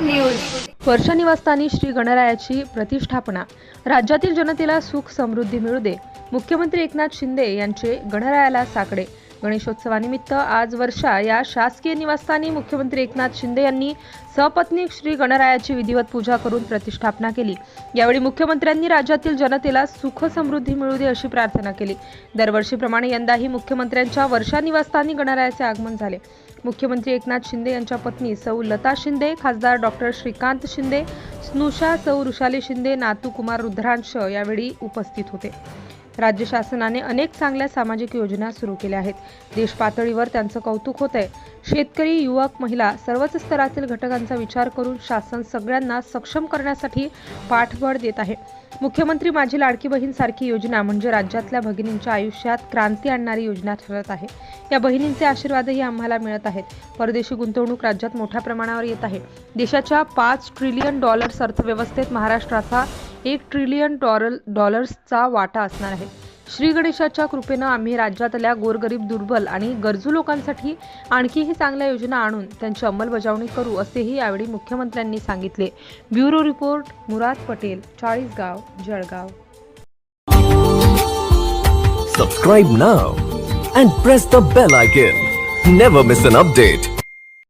News. वर्षा निवासस्थानी श्री गणरायाची प्रतिष्ठापना. राज्यातील जनतेला सुख समृद्धी मिळू दे. मुख्यमंत्री एकनाथ शिंदे यांचे गणरायाला साकडे. गणेशोत्सवानिमित्त आज वर्षा या शासकीय निवासस्थानी मुख्यमंत्री एकनाथ शिंदे यांनी सपत्नीक श्री गणरायाची विधिवत पूजा करून प्रतिष्ठापना केली. यावेळी मुख्यमंत्र्यांनी राज्यातील जनतेला सुख समृद्धी मिळू दे अशी प्रार्थना केली. दरवर्षीप्रमाणे यंदाही मुख्यमंत्र्यांच्या वर्षा निवासस्थानी गणरायाचे आगमन झाले. मुख्यमंत्री एकनाथ शिंदे यांच्या पत्नी सौ लता शिंदे खासदार डॉक्टर श्रीकांत शिंदे स्नुषा सौ ऋषाली शिंदे नातू कुमार रुद्रांश यावेळी उपस्थित होते. राज्य शासनाने अनेक चांगल्या सामाजिक योजना सुरू केल्या आहेत. देश पातळीवर त्यांचं कौतुक होत आहे शेतकरी युवक महिला सर्वच स्तरातील घटकांचा विचार करून शासन सगळ्यांना सक्षम करण्यासाठी पाठबळ देत आहे. मुख्यमंत्री माझी लाडकी बहीण सारखी योजना म्हणजे राज्यातल्या भगिनींच्या आयुष्यात क्रांती आणणारी योजना ठरत आहे. या बहिणींचे आशीर्वादही आम्हाला मिळत आहेत. परदेशी गुंतवणूक राज्यात मोठ्या प्रमाणावर येत आहे. देशाच्या पाच ट्रिलियन डॉलर्स अर्थव्यवस्थेत महाराष्ट्राचा एक ट्रिलियन डॉलर डॉलर्सचा वाटा असणार आहे. श्री गणेशाच्या कृपेनं आम्ही राज्यातल्या गोरगरीब दुर्बल आणि गरजू लोकांसाठी आणखीही चांगल्या योजना आणून त्यांची अंमलबजावणी करू असेही यावेळी मुख्यमंत्र्यांनी सांगितले. Bureau report Murad Patel Chalisgaon Jalgaon. Subscribe now and press the bell icon never miss an update